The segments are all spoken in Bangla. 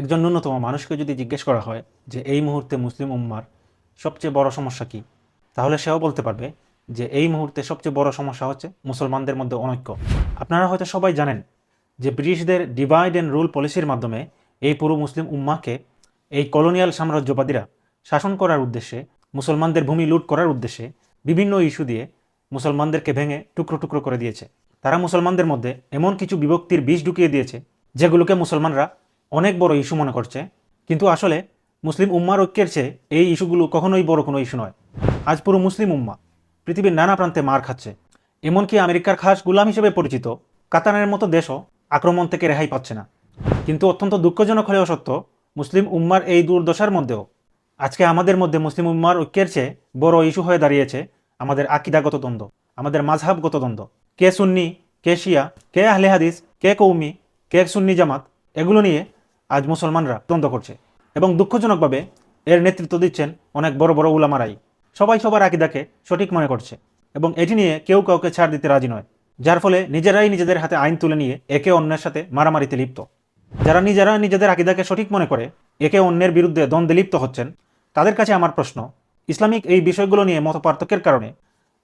একজন ন্যূনতম মানুষকে যদি জিজ্ঞেস করা হয় যে এই মুহূর্তে মুসলিম উম্মার সবচেয়ে বড় সমস্যা কি, তাহলে সেও বলতে পারবে যে এই মুহূর্তে সবচেয়ে বড় সমস্যা হচ্ছে মুসলমানদের মধ্যে অনৈক্য। আপনারা হয়তো সবাই জানেন যে ব্রিটিশদের ডিভাইড অ্যান্ড রুল পলিসির মাধ্যমে এই পুরো মুসলিম উম্মাকে এই কলোনিয়াল সাম্রাজ্যবাদীরা শাসন করার উদ্দেশ্যে, মুসলমানদের ভূমি লুট করার উদ্দেশ্যে বিভিন্ন ইস্যু দিয়ে মুসলমানদেরকে ভেঙে টুকরো টুকরো করে দিয়েছে। তারা মুসলমানদের মধ্যে এমন কিছু বিভক্তির বীজ ঢুকিয়ে দিয়েছে যেগুলোকে মুসলমানরা অনেক বড় ইস্যু মনে করছে। কিন্তু আসলে মুসলিম উম্মার ঐক্যের চেয়ে এই ইস্যুগুলো কখনোই বড় কোনো ইস্যু নয়। আজ পুরো মুসলিম উম্মা পৃথিবীর নানা প্রান্তে মার খাচ্ছে। এমনকি আমেরিকার খাস গুলাম হিসেবে পরিচিত কাতানের মতো দেশও আক্রমণ থেকে রেহাই পাচ্ছে না। কিন্তু অত্যন্ত দুঃখজনক হলেও সত্য, মুসলিম উম্মার এই দুর্দশার মধ্যেও আজকে আমাদের মধ্যে মুসলিম উম্মার ঐক্যের চেয়ে বড় ইস্যু হয়ে দাঁড়িয়েছে আমাদের আকিদাগত দ্বন্দ্ব, আমাদের মাঝহাবগত দ্বন্দ্ব। কে সুন্নি, কে শিয়া, কে আহলে হাদিস, কে কৌমি, কে সুন্নি জামাত, এগুলো নিয়ে আজ মুসলমানরা দ্বন্দ্ব করছে এবং দুঃখজনকভাবে এর নেতৃত্ব দিচ্ছেন অনেক বড় বড় উলামারাই। সবাই সবার আকিদাকে সঠিক মনে করছে এবং এটি নিয়ে কেউ কাউকে ছাড় দিতে রাজি নয়, যার ফলে নিজেরাই নিজেদের হাতে আইন তুলে নিয়ে একে অন্যের সাথে মারামারিতে লিপ্ত। যারা নিজেরা নিজেদের আকিদাকে সঠিক মনে করে, একে অন্যের বিরুদ্ধে দ্বন্দ্বে লিপ্ত হচ্ছেন, তাদের কাছে আমার প্রশ্ন, ইসলামিক এই বিষয়গুলো নিয়ে মতপার্থক্যের কারণে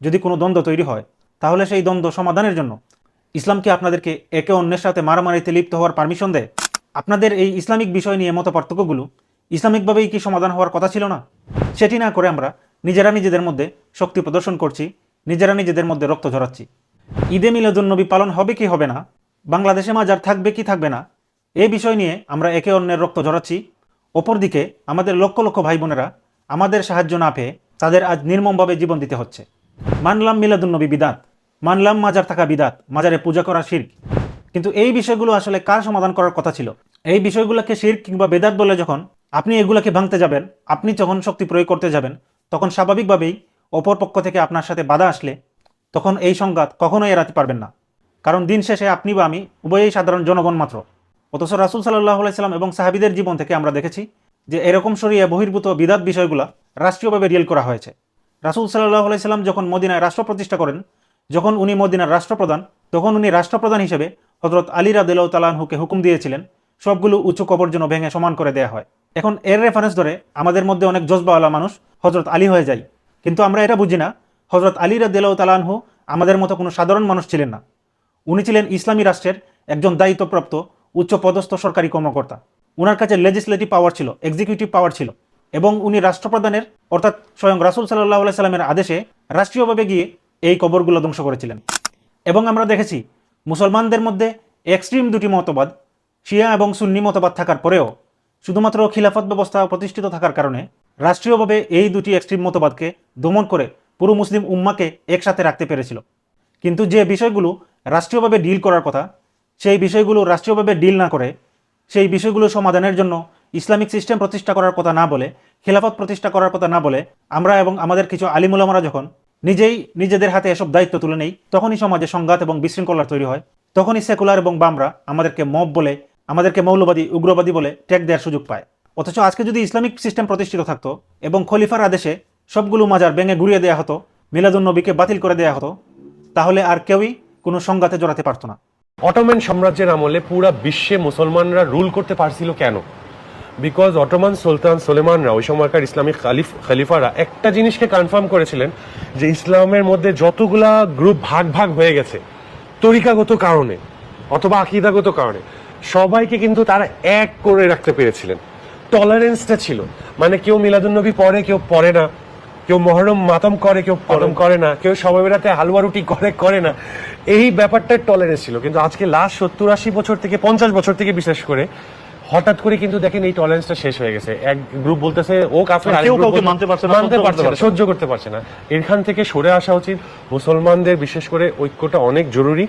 যদি কোনো দ্বন্দ্ব তৈরি হয়, তাহলে সেই দ্বন্দ্ব সমাধানের জন্য ইসলামকে আপনাদেরকে একে অন্যের সাথে মারামারিতে লিপ্ত হওয়ার পারমিশন দেয়? আপনাদের এই ইসলামিক বিষয় নিয়ে মত পার্থক্যগুলো ইসলামিকভাবেই কি সমাধান হওয়ার কথা ছিল না? সেটি না করে আমরা নিজেরা নিজেদের মধ্যে শক্তি প্রদর্শন করছি, নিজেরা নিজেদের মধ্যে রক্ত ঝরাচ্ছি। ঈদে মিলাদুন্নবী পালন হবে কি হবে না? বাংলাদেশে মাজার থাকবে কি থাকবে না? এই বিষয় নিয়ে আমরা একে অন্যের রক্ত ঝরাচ্ছি। অপরদিকে আমাদের লক্ষ লক্ষ ভাই বোনেরা আমাদের সাহায্য না পেয়ে তাদের আজ নির্মমভাবে জীবন দিতে হচ্ছে। মানলাম মিলাদুন্নবী বিদাত, মানলাম মাজার থাকা বিদাত, মাজারে পূজা করা শির্ক। কিন্তু এই বিষয়গুলো আসলে কার সমাধান করার কথা ছিল? এই বিষয়গুলোকে শির কিংবা বেদাত বলে যখন আপনি এগুলোকে ভাঙতে যাবেন, আপনি যখন শক্তি প্রয়োগ করতে যাবেন, তখন স্বাভাবিকভাবেই অপর পক্ষ থেকে আপনার সাথে বাধা আসলে তখন এই সংঘাত কখনোই এড়াতে পারবেন না। কারণ দিন শেষে আপনি বা আমি উভয়ই সাধারণ জনগণ মাত্র। অথচ রাসুল সাল্লাহ আলাইসাল্লাম এবং সাহাবিদের জীবন থেকে আমরা দেখেছি যে এরকম সরিয়ে বহির্ভূত বিদাত বিষয়গুলো রাষ্ট্রীয়ভাবে রিয়েল করা হয়েছে। রাসুল সাল্লাহ আলাইসাল্লাম যখন মদিনায় রাষ্ট্র প্রতিষ্ঠা করেন, যখন উনি মদিনার রাষ্ট্রপ্রধান, তখন উনি রাষ্ট্রপ্রধান হিসেবে হজরত আলী রাদিল তালানহুকে হুকুম দিয়েছিলেন সবগুলো উঁচু কবর যেন ভেঙে সমান করে দেয়া হয়। এখন এর রেফারেন্স ধরে আমাদের মধ্যে অনেক জজবাওয়ালা মানুষ হজরত আলী হয়ে যায়। কিন্তু আমরা এটা বুঝি না হজরত আলী রাদিল তালানহু আমাদের মতো কোনো সাধারণ মানুষ ছিলেন না। উনি ছিলেন ইসলামী রাষ্ট্রের একজন দায়িত্বপ্রাপ্ত, উচ্চ পদস্থ সরকারি কর্মকর্তা। ওনার কাছে লেজিসলেটিভ পাওয়ার ছিল এক্সিকিউটিভ পাওয়ার ছিল এবং উনি রাষ্ট্রপ্রধানের, অর্থাৎ স্বয়ং রাসুল সাল্লাহ সাল্লামের আদেশে রাষ্ট্রীয়ভাবে গিয়ে এই কবরগুলো ধ্বংস করেছিলেন। এবং আমরা দেখেছি, মুসলমানদের মধ্যে এক্সট্রিম দুটি মতবাদ শিয়া এবং সুন্নি মতবাদ থাকার পরেও শুধুমাত্র খিলাফত ব্যবস্থা প্রতিষ্ঠিত থাকার কারণে রাষ্ট্রীয়ভাবে এই দুটি এক্সট্রিম মতবাদকে দমন করে পুরো মুসলিম উম্মাকে একসাথে রাখতে পেরেছিল। কিন্তু যে বিষয়গুলো রাষ্ট্রীয়ভাবে ডিল করার কথা, সেই বিষয়গুলো রাষ্ট্রীয়ভাবে ডিল না করে, সেই বিষয়গুলো সমাধানের জন্য ইসলামিক সিস্টেম প্রতিষ্ঠা করার কথা না বলে, খিলাফত প্রতিষ্ঠা করার কথা না বলে আমরা এবং আমাদের কিছু আলিমুলামারা যখন নিজেই নিজেদের হাতে এসব দায়িত্ব তুলে নেই, তখনই সমাজে সংঘাত এবং বিশৃঙ্খলার তৈরি হয়। তখনই সেকুলার এবং বামরা আমাদেরকে মব বলে আমাদেরকে মৌলবাদী, উগ্রবাদী বলে ট্যাগ দেওয়ার সুযোগ পায়। অথচ আজকে যদি ইসলামিক সিস্টেম প্রতিষ্ঠিত থাকতো এবং খলিফার আদেশে সবগুলো মাজার ভেঙে ঘুরিয়ে দেওয়া হতো মিলাদুন্নবীকে বাতিল করে দেওয়া হতো, তাহলে আর কেউই কোনো সংঘাতে জড়াতে পারতো না। অটোম্যান সাম্রাজ্যের আমলে পুরা বিশ্বে মুসলমানরা রুল করতে পারছিল কেন? বিকজ অটোমান সুলতান সোলেমানরা, ওই সময়কার ইসলামিক খালিফ, খালিফারা একটা জিনিসকে কনফার্ম করেছিলেন, যে ইসলামের মধ্যে যতগুলা গ্রুপ ভাগ ভাগ হয়ে গেছে, তরিকাগত কারণে অথবা আকিদাগত কারণে সবাইকে কিন্তু তারা এক করে রাখতে পেরেছিলেন। টলারেন্সটা ছিল। মানে কেউ মিলাদুন্নবী পড়ে কেউ পড়ে না। কেউ মহরম মাতম করে কেউ মাতম করে না। কেউ সবাই বেড়াতে হালুয়া রুটি করে করে না। এই ব্যাপারটার টলারেন্স ছিল। কিন্তু আজকে লাস্ট সত্তর আশি বছর থেকে পঞ্চাশ বছর থেকে বিশেষ করে হঠাৎ করে কিন্তু দেখেন এই টলারেন্সটা শেষ হয়ে গেছে। এক গ্রুপ বলতেছে ও কাফের আরেক কেউ কাউকে মানতে পারছে না, মানতে পারছে না। সহ্য করতে পারছে না। এখান থেকে সরে আসা উচিত। মুসলমানদের বিশেষ করে ঐক্যটা অনেক জরুরি।